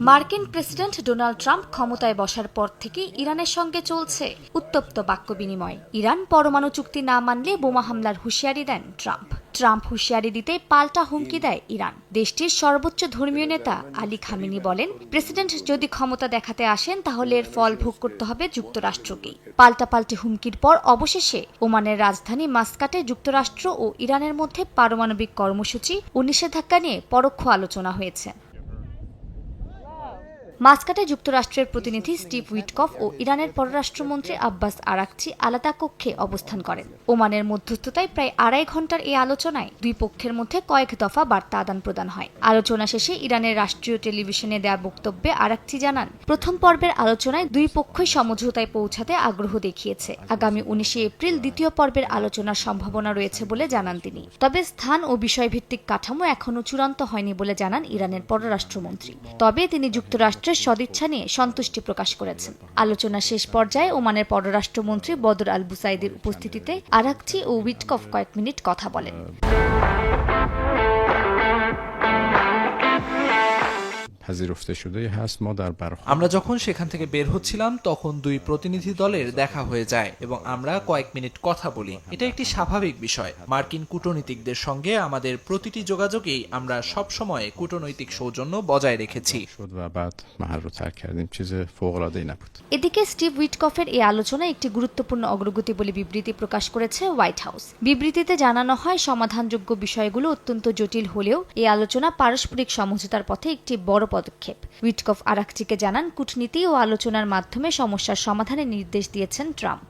মার্কিন president Donald Trump ক্ষমতায় বসার পর থেকে ইরানের সঙ্গে চলছে উত্তপ্ত বাক্য বিনিময়। ইরান পরমাণু চুক্তি না মানলে বোমা হামলার হুঁশিয়ারি দেন ট্রাম্প। ট্রাম্প হুঁশিয়ারি দিতে পাল্টা হুমকি দেয় ইরান। দেশটির সর্বোচ্চ ধর্মীয় নেতা আলী খামিনি বলেন প্রেসিডেন্ট যদি ক্ষমতা দেখাতে আসেন তাহলে এর ফল ভোগ করতে হবে যুক্তরাষ্ট্রকেই। পাল্টাপাল্টি হুমকির পর অবশেষে ওমানের রাজধানী মাস্কাটে যুক্তরাষ্ট্র ও ইরানের মধ্যে পারমাণবিক কর্মসূচি ও নিষেধাজ্ঞা নিয়ে পরোক্ষ আলোচনা হয়েছে। মাস্কাটে যুক্তরাষ্ট্রের প্রতিনিধি স্টিভ উইটকফ ও ইরানের পররাষ্ট্রমন্ত্রী আব্বাস আরাকচি আলাদা কক্ষে অবস্থান করেন। ওমানের মধ্যস্থতায় প্রায় আড়াই ঘণ্টার এই আলোচনায় দুই পক্ষের মধ্যে কয়েক দফা বার্তা আদান প্রদান হয়। আলোচনা শেষে ইরানের রাষ্ট্রীয় টেলিভিশনে দেওয়া বক্তব্যে আরাকচি জানান, প্রথম পর্বের আলোচনায় দুই পক্ষই সমঝোতায় পৌঁছাতে আগ্রহ দেখিয়েছে। আগামী উনিশে এপ্রিল দ্বিতীয় পর্বের আলোচনার সম্ভাবনা রয়েছে বলে জানান তিনি। তবে স্থান ও বিষয়ভিত্তিক কাঠামো এখনও চূড়ান্ত হয়নি বলে জানান ইরানের পররাষ্ট্রমন্ত্রী। তবে তিনি যুক্তরাষ্ট্রের সদিচ্ছা নিয়ে সন্তুষ্টি প্রকাশ করেছেন। আলোচনা শেষ পর্যায়ে ওমানের পররাষ্ট্রমন্ত্রী বদর আল বুসাইদের উপস্থিতিতে আরাকচি ও উইটকফ কয়েক মিনিট কথা বলেন। پذیرفته شده هست ما در برخورد আমরা যখন সেখান থেকে বের হচ্ছিলাম তখন দুই প্রতিনিধি দলের দেখা হয়ে যায় এবং আমরা কয়েক মিনিট কথা বলি এটা একটি স্বাভাবিক বিষয় মার্কিন কূটনীতিকদের সঙ্গে আমাদের প্রতিটি যোগাযোগেই আমরা সব সময় কূটনৈতিক সৌজন্য বজায় রেখেছি شد و بعد محل رو ترک کردیم چیز فوق العاده ای نبود এদিকে স্টিভ উইটকফের এই আলোচনা একটি গুরুত্বপূর্ণ অগ্রগতি বলে বিবৃতি প্রকাশ করেছে হোয়াইট হাউস বিবৃতিতে জানানো হয় সমাধানযোগ্য বিষয়গুলো অত্যন্ত জটিল হলেও এই আলোচনা পারস্পরিক সমঝোতার পথে একটি বড় পদক্ষেপ। উইটকফ আরাকচিকে জানান, কূটনীতি ও আলোচনার মাধ্যমে সমস্যার সমাধানের নির্দেশ দিয়েছেন ট্রাম্প।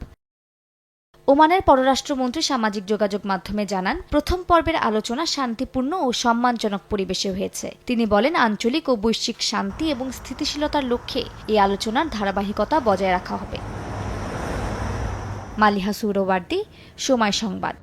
ওমানের পররাষ্ট্রমন্ত্রী সামাজিক যোগাযোগ মাধ্যমে জানান, প্রথম পর্বের আলোচনা শান্তিপূর্ণ ও সম্মানজনক পরিবেশে হয়েছে। তিনি বলেন, আঞ্চলিক ও বৈশ্বিক শান্তি এবং স্থিতিশীলতার লক্ষ্যে এই আলোচনার ধারাবাহিকতা বজায় রাখা হবে। মালিহা সুরওয়ার্দি, সময় সংবাদ।